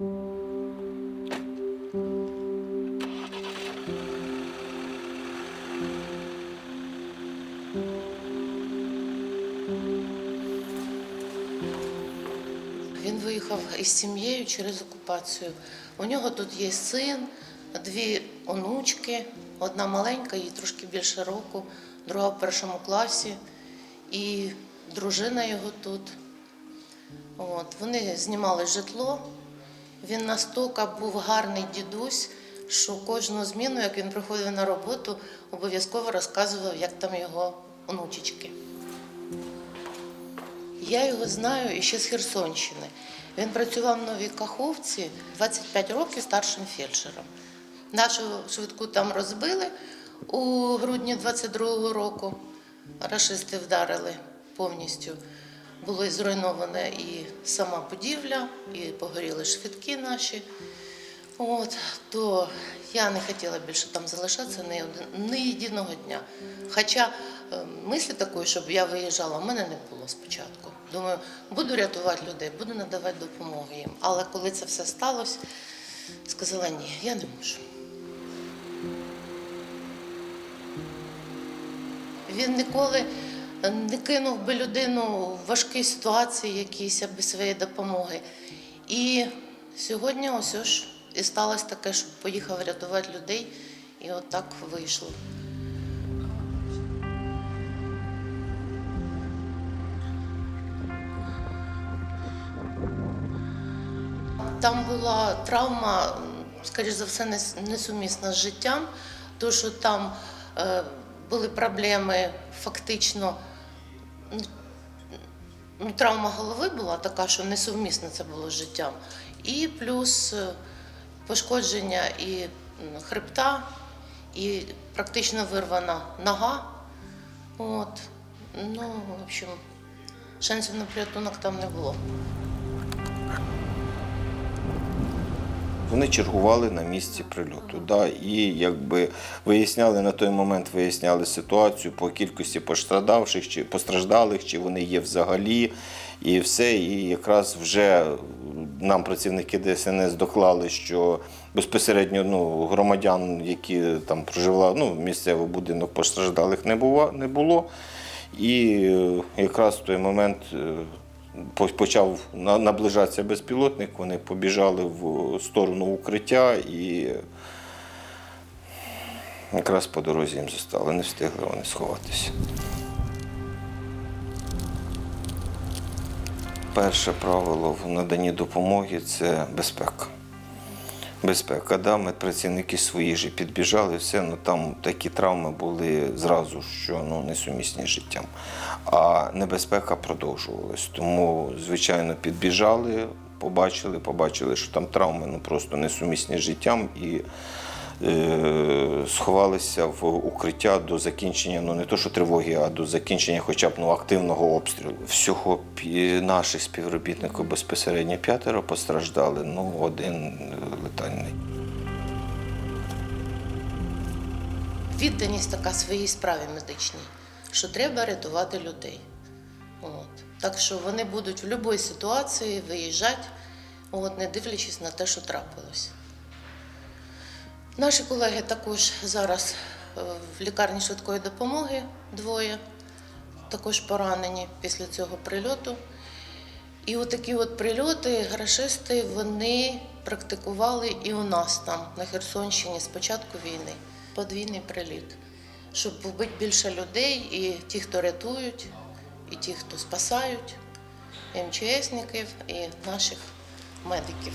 Він виїхав із сім'єю через окупацію. У нього тут є син, дві онучки, одна маленька, їй трошки більше року, друга в першому класі, і дружина його тут. От, вони знімали житло. Він настільки був гарний дідусь, що кожну зміну, як він приходив на роботу, обов'язково розказував, як там його онучечки. Я його знаю ще з Херсонщини. Він працював в Новій Каховці 25 років старшим фельдшером. Нашу швидку там розбили у грудні 22-го року. Рашисти вдарили повністю. Було зруйноване і сама будівля, і погоріли швидкі наші. От, то я не хотіла більше там залишатися ні, один, ні єдиного дня. Хоча е, мислі такої, щоб я виїжджала, в мене не було спочатку. Думаю, буду рятувати людей, буду надавати допомогу їм. Але коли це все сталося, сказала ні, я не можу. Він ніколи не кинув би людину в важкій ситуації якійсь без своєї допомоги. І сьогодні ось ж і сталося таке, що поїхав рятувати людей, і от так вийшло. Там була травма, скоріш за все, несумісна з життям, тому що там е, були проблеми фактично. Ну, травма голови була така, що несумісна це було з життям. І плюс е, пошкодження і хребта, і практично вирвана нога. От. Ну, в общем, шансів на порятунок там не було. Вони чергували на місці прильоту. Да, і якби виясняли на той момент, виясняли ситуацію по кількості пострадавших чи постраждалих, чи вони є взагалі, і все. І якраз вже нам працівники ДСНС доклали, що безпосередньо ну, громадян, які там проживали, ну, місцевий будинок постраждалих не було. Не було. І якраз в той момент е, почав наближатися безпілотник, вони побіжали в сторону укриття і якраз по дорозі їм застали, не встигли вони сховатися. Перше правило в наданні допомоги це безпека. Безпека, да, медпрацівники свої ж підбіжали, все, ну там такі травми були зразу, що ну, несумісні з життям. А небезпека продовжувалась. Тому, звичайно, підбіжали, побачили, побачили, що там травми ну, просто несумісні з життям і сховалися в укриття до закінчення, ну не то що тривоги, а до закінчення хоча б ну, активного обстрілу. Всього наших співробітників безпосередньо п'ятеро постраждали, ну один е, летальний. відданість така своїй справі медичній, що треба рятувати людей. От. Так що вони будуть в будь-якій ситуації виїжджати, от, не дивлячись на те, що трапилось. Наші колеги також зараз е, в лікарні швидкої допомоги двоє, також поранені після цього прильоту. І отакі от прильоти грашисти вони практикували і у нас там, на Херсонщині, з початку війни. Подвійний приліт. Щоб вбити більше людей, і ті, хто рятують, і ті, хто спасають, і МЧСників, і наших медиків.